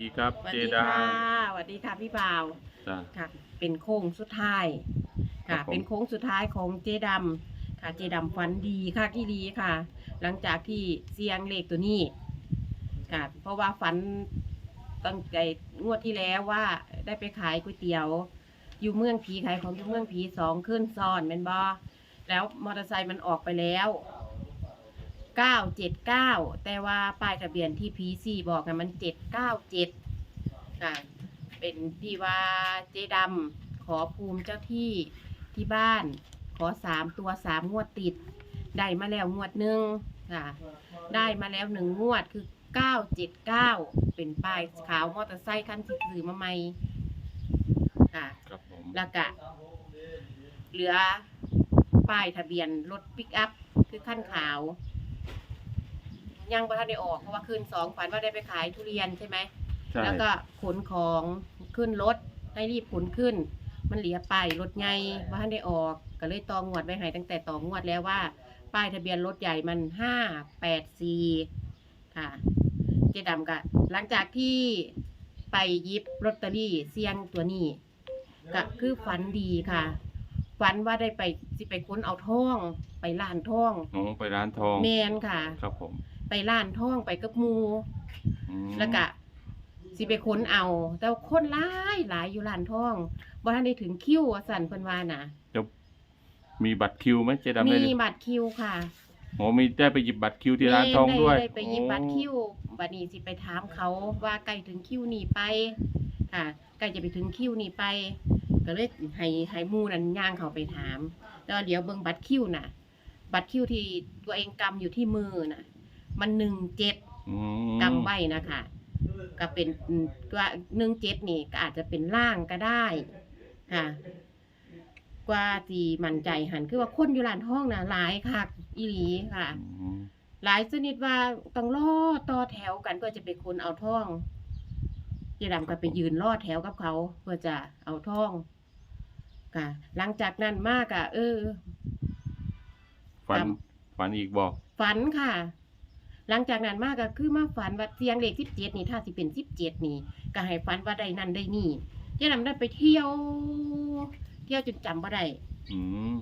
ดีครับสวัสเจดีดา ค่ะสวัสดีค่ะพี่บ่าวจ้ะ ค่ะ เป็นโค้งสุดท้ายครัค่ะ บผม เป็นโค้งสุดท้ายของเจดำค่ะ เจดำฟันดีค่ะที่ดีค่ะ หลังจากที่เสียงเลขตัวนี้ ค่ะ เพราะว่าฝันตั้งใจงวดที่แล้วว่าได้ไปขายก๋วยเตี๋ยว อยู่เมืองผีขายของอยู่เมืองผีสองขึ้นซ้อนเป็นบอแล้วมอเตอร์ไซค์มันออกไปแล้ว เก้าเจ็ดเก้าแต่ว่าป้ายทะเบียนที่พีซีบอกนะมันเจ็ดเก้าเจ็ดค่ะเป็นที่ว่าเจดำขอภูมิเจ้าที่ที่บ้าน ขอสามตัวสามงวดติด ได้มาแล้วงวดหนึ่งค่ะ ได้มาแล้วหนึ่งงวดคือเก้าเจ็ดเก้าเป็นป้ายขาวมอเตอร์ไซค์คันที่ซื้อมาใหม่ค่ะครับผมแล้วก็เหลือป้ายทะเบียนรถปิกอัพคือขั้นขาว ยังประทันได้ออกเพราะว่าคืนสองฝันว่าได้ไปขายทุเรียนใช่ไหมใช่แล้วก็ขนของขึ้นรถให้รีบขนขึ้น มันเหลียป้ายรถใหญ่ว่าท่านได้ออกก็เลยตองงวดไว้ให้ตั้งแต่ตองงวดแล้วว่า ป้ายทะเบียนรถใหญ่มันห้าแปดสี่ค่ะ เจดำก็หลังจากที่ไปหยิบลอตเตอรี่เสี่ยงตัวนี้ก็คือฝันดีค่ะ ฝันว่าได้ไปสิไปค้นเอาทอง ไปร้านทอง โอ้ไปร้านทอง แมนค่ะ ครับผม ไปร้านทองไปกับหมูอืมแล้วก็สิไปค้นเอา แต่ว่าคนหลายหลายอยู่ร้านทองบ่ทันได้ถึงคิวว่าสั่นเพิ่นว่าน่ะ จะมีบัตรคิวไหมเจดำมีได้บัตรคิวค่ะโอ้มีได้ไปหยิบบัตรคิวที่ร้านทองด้วยได้ไปหยิบบัตรคิวบัดนี้สิไปถามเขาว่าใกล้ถึงคิวนี้ไปค่ะใกล้จะไปถึงคิวนี้ไป ก็เลยให้ให้หมู่นั้นย่างเขาไปถามแล้วเดี๋ยวเบิ่งบัตรคิวน่ะ บัตรคิวที่ตัวเองกำอยู่ที่มือน่ะ มันหนึ่งเจ็ดอืมกำไว้นะคะ ก็เป็นอืมตัวหนึ่งเจ็ดนี่ก็อาจจะเป็นล่างก็ได้ค่ะ กว่าจีมั่นใจหันคือว่าคนอยู่ร้านทองนะหลายคักอีหลีค่ะ อืมหลายชนิดว่าต้องรอต่อแถวกันเพื่อจะไปคนเอาทองเจดำก็ไปยืนรอแถวกับเขา เพื่อจะเอาทองค่ะ หลังจากนั้นมากอะเออ ฝันครับฝันอีกบอกฝันค่ะ หลังจากนั้นมากก็คือมาฝันว่าเสียงเลขสิบเจ็ดนี่ถ้าสิเป็นสิบเจ็ดนี่ก็ให้ฝันว่าได้นั่นได้นี่เจ๊ดำได้ไปเที่ยว เที่ยวจนจำว่าได้อืม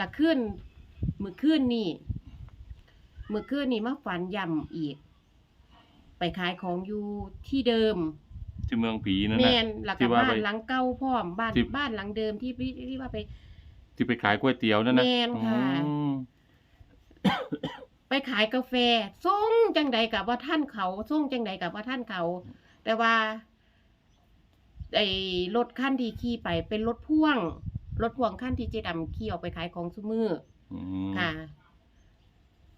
ละขึ้นมือขึ้นนี่มือขึ้นนี่มาฝันย่ำอีก ไปขายของอยู่ที่เดิมที่เมืองผีนั่นแมนะนหลักที่ว่าบ้าไป นหลังเก่าพร้อมบ้านที่ บ้านหลังเดิมที่ที่ที่ว่าไป ที่ไปขายก๋วยเตี๋ยวนั่นนะแม่นค่ะ อืม ไปขายกาแฟส่งจังใดกับว่าท่านเขาส่งจังใดกับว่าท่านเขา แต่ว่าไอ้รถขั้นที่ขี่ไปเป็นรถพ่วงรถพ่วงขั้นที่เจดำขี่ออกไปขายของซุมืออืมค่ะ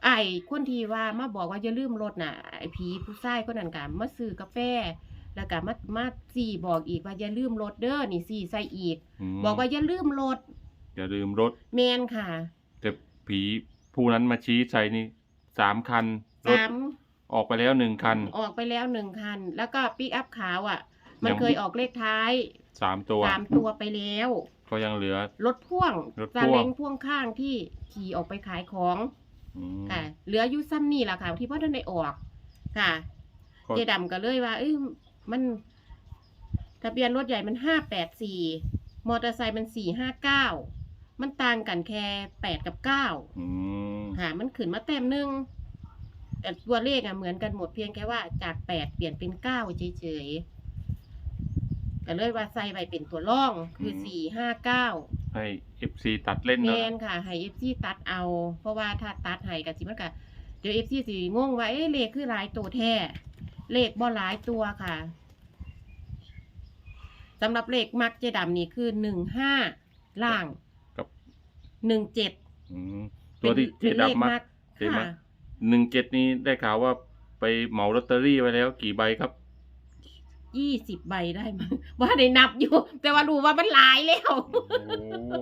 ไอ้คนที่ว่ามาบอกว่าอย่าลืมรถน่ะไอ้ผีผู้ชายคนนั้นก็มาซื้อกาแฟแล้วก็มามาสี่บอกอีกว่าอย่าลืมรถเด้อนี่สี่ใส่อีกมบอกว่าอย่าลืมรถอย่าลืมรถแมนค่ะ แต่ผีผู้นั้นมาชี้ใส่นี่ สามคันรถสามออกไปแล้วหนึ่งคัน ออกไปแล้วหนึ่งคัน แล้วก็ปิกอัพขาวอะ มันยังเคยออกเลขท้ายสามตัวสามตัวไปแล้ว ก็ยังเหลือ รถพ่วงรถซาพ่วงเล้งพ่วงข้างที่ขี่ออกไปขายของอืม ค่ะ เหลืออยู่ซ้ำนี่แหละค่ะที่พ่อท่านได้ออก ค่ะก็ เจดำก็เลยว่า เอ้ยมันทะเบียนรถใหญ่มันห้าแปดสี่มอเตอร์ไซค์มันสี่ห้าเก้า มันต่างกันแค่แปดกับเก้าอืมค่ะ มันขึ้นมาแต้มหนึ่งแต่ตัวเลขอะเหมือนกันหมดเพียงแค่ว่าจากแปดเปลี่ยนเป็นเก้าเฉยๆก็เลยว่าใส่ไปเป็นตัวร่องคือสี่ห้าเก้าให้เอฟซีตัดเล่นแมเนาะนค่ะให้เอฟซีตัดเอา เพราะว่าถ้าตัดให้กับจิมันก็เดี๋ยวเอฟซีสิงงว่าเอ๊ะเลขคือหลายตัวแท้เลขบ่หลายตัวค่ะสำหรับเลขมักเจดำนี่คือหนึ่งห้าล่างกับ หนึ่งเจ็ดอืมตัวที่เจดับมักเจมัก ค่ะหนึ่งเจ็ดนี้ได้ข่าวว่าไปเหมาลอตเตอรี่ไว้แล้วกี่ใบครับ ยี่สิบใบได้มั้งว่าได้นับอยู่ แต่ว่ารู้ว่ามันหลายแล้วโอ้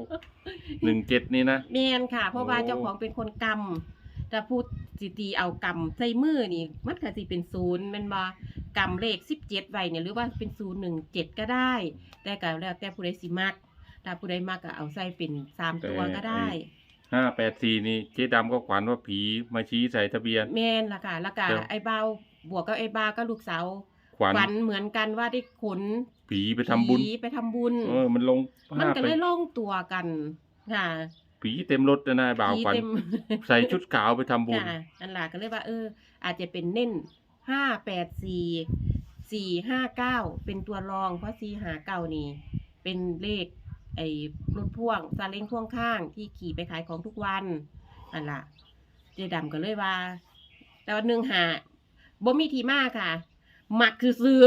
หนึ่งเจ็ดนี่นะ แมนค่ะ เพราะว่าโอ้ เจ้าของเป็นคนกำถ้าพูดสิตีเอากำใส่มือนี่ มันก็สิเป็นศูนย์แมันบ่กำเลขสิบเจ็ดไว้เนี่ยหรือว่าเป็นศูนย์หนึ่งเจ็ดก็ได้ แต่ก็แล้วแต่ผู้ใดสิมัก ถ้าผู้ใดมักก็เอาใส่เป็นสามตัวก็ได้ห้าแปดสี่นี่เจ๊ดำก็ขวัญว่าผีมาชี้ใส่ทะเบียน แมนล่ะค่ะแล้วก็เดี๋ยวไอ้เบาบวกกับไอ้บาก็ลูกสาวฝันฝันเหมือนกันว่าได้ขนผีไปทำบุญผีไปทำบุญ เออ มันลง มันภาพก็ไปเลยล่องตัวกันค่ะผีเต็มรถเลยนะบ่าวผีขวัญเต็มใส่ชุดขาวไปทำบุญค่ะอันหลาก็เลยว่า เออ อาจจะเป็นเน่นห้าแปดสี่สี่ห้าเก้าเป็นตัวรองเพราะสี่หาเก้านี่ เป็นเลข ไอ้รถพ่วงซาเล้งพ่วงข้างที่ขี่ไปขายของทุกวันอันล่ะเจดำก็เลยว่า แต่ว่าหนึ่งหาบ่มีที่มาค่ะมักคือซื้อ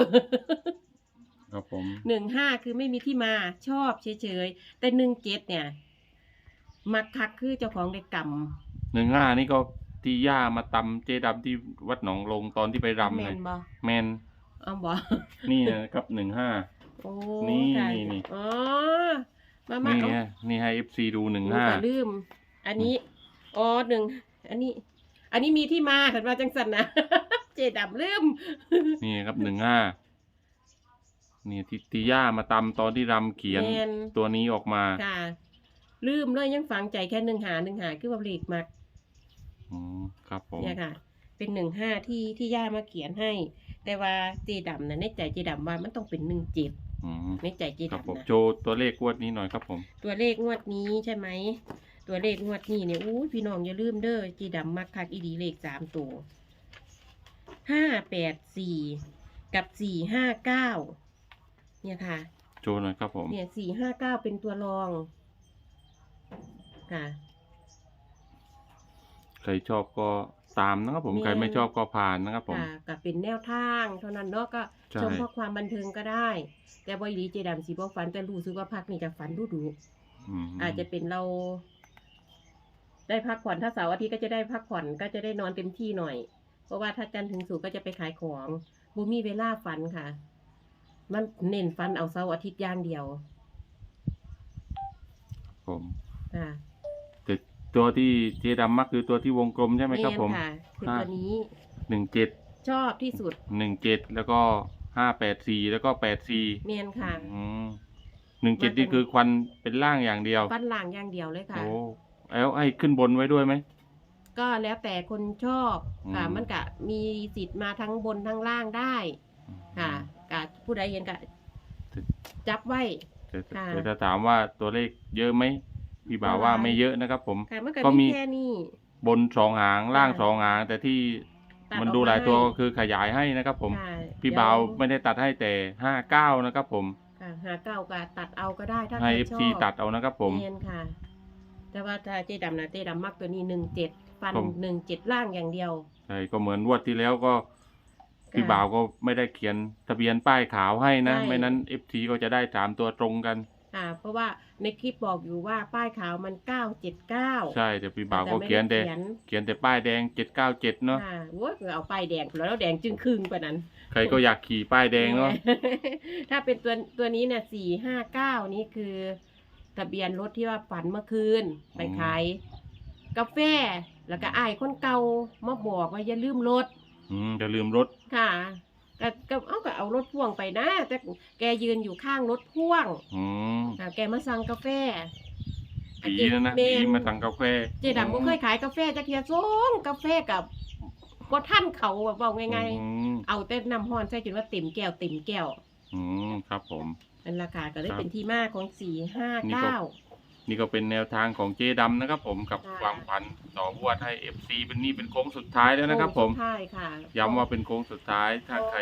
ครับผมหนึ่งห้าคือไม่มีที่มาชอบเฉยๆ แต่หนึ่งเจ็ดเนี่ย มักคักคือเจ้าของได้กรรมหนึ่งห้านี่ก็ที่ย่ามาตำเจดำที่วัดหนองลงตอนที่ไปรำแมเลยนบ่แมนเอาบ่นี่นะครับหนึ่งห้าโอ้นี่ค่ะนี่นี่อ๋อ มามานี่เอาไงนี่ให้เอฟซีดูหนึ่งหนูห้าก็ลืม อันนี้อ๋อหนึ่งอันนี้ อันนี้มีที่มาถัดมาจังสันนะ เจดับลืม นี่ครับหนึ่งห้านี่ที่ที่ย่ามาตำตอนที่รำเขียนแม่น ตัวนี้ออกมาค่ะ ลืมเลยยังฝังใจแค่หนึ่งหาหนึ่งหาคือว่าเลขมัก อืมครับผม เนี่ยค่ะ เป็นหนึ่งห้าที่ที่ย่ามาเขียนให้ แต่ว่าเจดำนะในใจเจดำว่ามันต้องเป็นหนึ่งเจ็ดอืมในใจเจครับผมดำนะโชว์ตัวเลขงวดนี้หน่อยครับผม ตัวเลขงวดนี้ใช่ไหมตัวเลขงวดนี้เนี่ยอู้ยพี่น้องอย่าลืมเด้อจีดำมักคักอีดีเลขสามตัวห้าแปดสี่กับสี่ห้าเก้าเนี่ยค่ะ โชว์หน่อยครับผม เนี่ยสี่ห้าเก้าเป็นตัวรอง ค่ะ ใครชอบก็ตามนะครับผมแม่น ใครไม่ชอบก็ผ่านนะครับผม ค่ะกับเป็นแนวทางเท่านั้นเนาะก็ใช่ ชมเพราะความบันเทิงก็ได้ แต่บอยลีเจดำสีบ่ฝันแต่รู้สึกว่าพักนี่จะฝันดูดูอืมอาจจะเป็นเรา ได้พักผ่อนถ้าเสาร์อาทิตย์ก็จะได้พักผ่อนก็จะได้นอนเต็มที่หน่อย เพราะว่าถ้าจันทร์ถึงศุกร์ก็จะไปขายของบ่มีเวลาฝันค่ะ มันเน้นฝันเอาเสาร์อาทิตย์อย่างเดียว ผม ค่ะแต่ตัวที่เจดำมักคือตัวที่วงกลมใช่ไหมครับผมค่ะคือห้าตัวนี้หนึ่งเจ็ด ชอบที่สุดหนึ่งเจ็ดแล้วก็ห้าแปดสี่แล้วก็แปดสี่เมียนค่ะหนึ่งเจ็ดนี่คือควันเป็นล่างอย่างเดียวฟันหลังอย่างเดียวเลยค่ะ โอ้แล้วไอ้ขึ้นบนไว้ด้วยไหม ก็แล้วแต่คนชอบค่ะอืม มันก็มีสิทธิ์มาทั้งบนทั้งล่างได้ค่ะกะผู้ใดเห็นก็จับไว้แต่ค่ะ แต่ถ้าถามว่าตัวเลขเยอะไหม พี่บ่าวว่าไม่เยอะนะครับ ผม ค่ะมันก็ก็มี มีแค่นี้ บนสองหางล่างค่ะสองหาง แต่ที่ตัดมันออกดูหลายตัวให้ ก็คือขยายให้นะครับ ผม ค่ะพี่เดี๋ยบ่าวไม่ได้ตัดให้แต่ห้าเก้านะครับ ผมค่ะหาเก้าก็ตัดเอาก็ได้ถ้าให้ใครเอฟชอซีบตัดเอานะครับ ผม เนียนค่ะ แต่ว่าถ้าเจดำนะเจดำมักตัวนี้หนึ่งเจ็ดฟันผม หนึ่งเจ็ดล่างอย่างเดียว ใช่ก็เหมือนงวดที่แล้วก็พี่ค่ะบ่าวก็ไม่ได้เขียนทะเบียนป้ายขาวให้นะ ใช่ ไม่นั้นเอฟซีก็จะได้สามตัวตรงกัน ค่ะเพราะว่าในคลิปบอกอยู่ว่าป้ายขาวมันเก้าเจ็ดเก้าใช่แต่พี่บ่าวก็เขียนแต่เขียนแต่ป้ายแดงเจ็ดเก้าเจ็ดเนาะค่ะโอ้ยเอาป้ายแดงแล้วแล้วแดงจึงครึ่งกว่านั้น ใครก็อยากขี่ป้ายแดงเนาะถ้าเป็นตัวตัวนี้เนี่ยสี่ห้าเก้านี่คือทะเบียนรถที่ว่าฝันเมื่อคืนไปขายกาแฟแล้วก็อ้ายคนเก่ามาบอกว่าอย่าลืมรถ อืมจะลืมรถค่ะ ก็ก็เอาก็เอารถพ่วงไปนะแต่แกยืนอยู่ข้างรถพ่วงอืมค่ะแกมาสั่งกาแฟ ผีนะนะเจผีมาสั่งกาแฟเจดำก็เคยขายกาแฟจักเทียส่งกาแฟกับบ่ท่านเขาแบบบอกง่ายอืมๆเอาแต่น้ำห้อนใส่จนว่าเต็มแก้วเต็มแก้วอืมครับผม นั่นราคาก็เลยครับเป็นที่มาของสี่ห้านี่ก็ เก้า นี่ก็เป็นแนวทางของเจดำนะครับ ผมกับค่ะความฝันต่อบวดให้เอฟซีเป็นนี่เป็นโค้งสุดท้ายแล้วนะครับ ผม ใช่ค่ะ ย้ำว่าเป็นโค้งสุดท้าย ถ้าใคร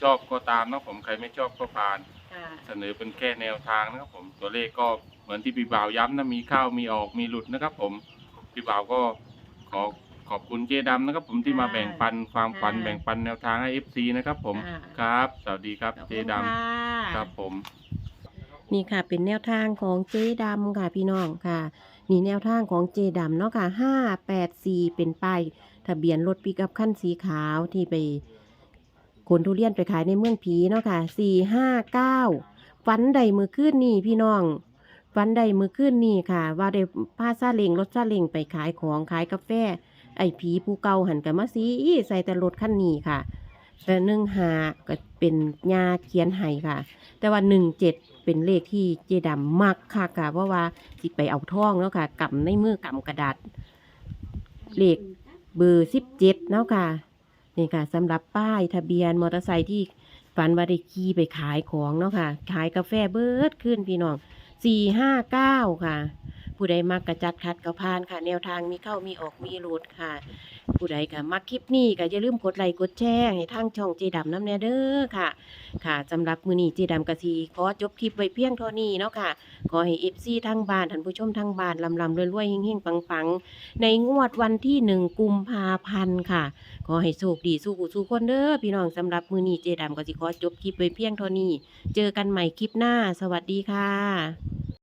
ชอบก็ตามนะผมใครไม่ชอบก็ผ่าน ค่ะเสนอเป็นแค่แนวทางนะครับผมตัวเลขก็เหมือนที่พี่บ่าวย้ำนะมีเข้ามีออกมีหลุดนะครับ ผมพี่บ่าวก็ขอขอบคุณเจดำนะครับ ผมที่มาแบ่งปันความฝันแบ่งปันแนวทางให้ FC นะครับ ผมครับ สวัสดีครับขอบเจคุณดค่ะำครับผม นี่ค่ะเป็นแนวทางของเจดำค่ะพี่น้องค่ะ นี่แนวทางของเจดำเนาะค่ะห้าแปดสี่เป็นป้ายทะเบียนรถปิกอัพคันสีขาวที่ไปขนทุเรียนไปขายในเมืองผีเนาะค่ะสี่ห้าเก้าฟันใดมือขึ้นนี่พี่น้องฟันใดมือขึ้นนี่ค่ะ ว่าได้พาซาเล็งรถซาเล็งไปขายของขายกาแฟ ไอ้ผีผู้เก่าหันกับมาซีใส่แต่รถคันนี้ค่ะแต่หนึ่งหาก็เป็นยาเขียนไห้ค่ะ แต่ว่าหนึ่งเจ็ด เป็นเลขที่เจดำมักค่ะค่ะเพราะว่าสิไปเอาท่องแล้วค่ะกำในมือกำกระดาษเลขเบอร์สิบเจ็ดแล้วค่ะนี่ค่ะสำหรับป้ายทะเบียนมอเตอร์ไซค์ที่ฝันว่าได้ขี่ไปขายของเนาะค่ะ ขายกาแฟเบิร์ดขึ้นพี่น้องสี่ห้าเก้าค่ะ ผู้ใดมักกระจัดคัดกระพานค่ะ แนวทางมีเข้ามีออกมีรุดค่ะ ผู้ใดก็มักคลิปนี้ก็อย่าลืมกดไลค์กดแชร์ให้ทางช่องเจดำน้ำแน่เด้อค่ะ ค่ะสำหรับมือนี้เจดำกะทีขอจบคลิปไว้เพียงเท่านี้เนาะค่ะขอให้เอฟซีทั้งบ้านท่านผู้ชมทั้งบ้านลำลำรวยๆเฮงๆปังๆ ในงวดวันที่หนึ่งกุมภาพันธ์ค่ะ ขอให้โชคดีสู้ผู้สู้คนเด้อพี่น้องสำหรับมือนี้เจดำก็สิขอจบคลิปไว้เพียงเท่านี้ เจอกันใหม่คลิปหน้า สวัสดีค่ะ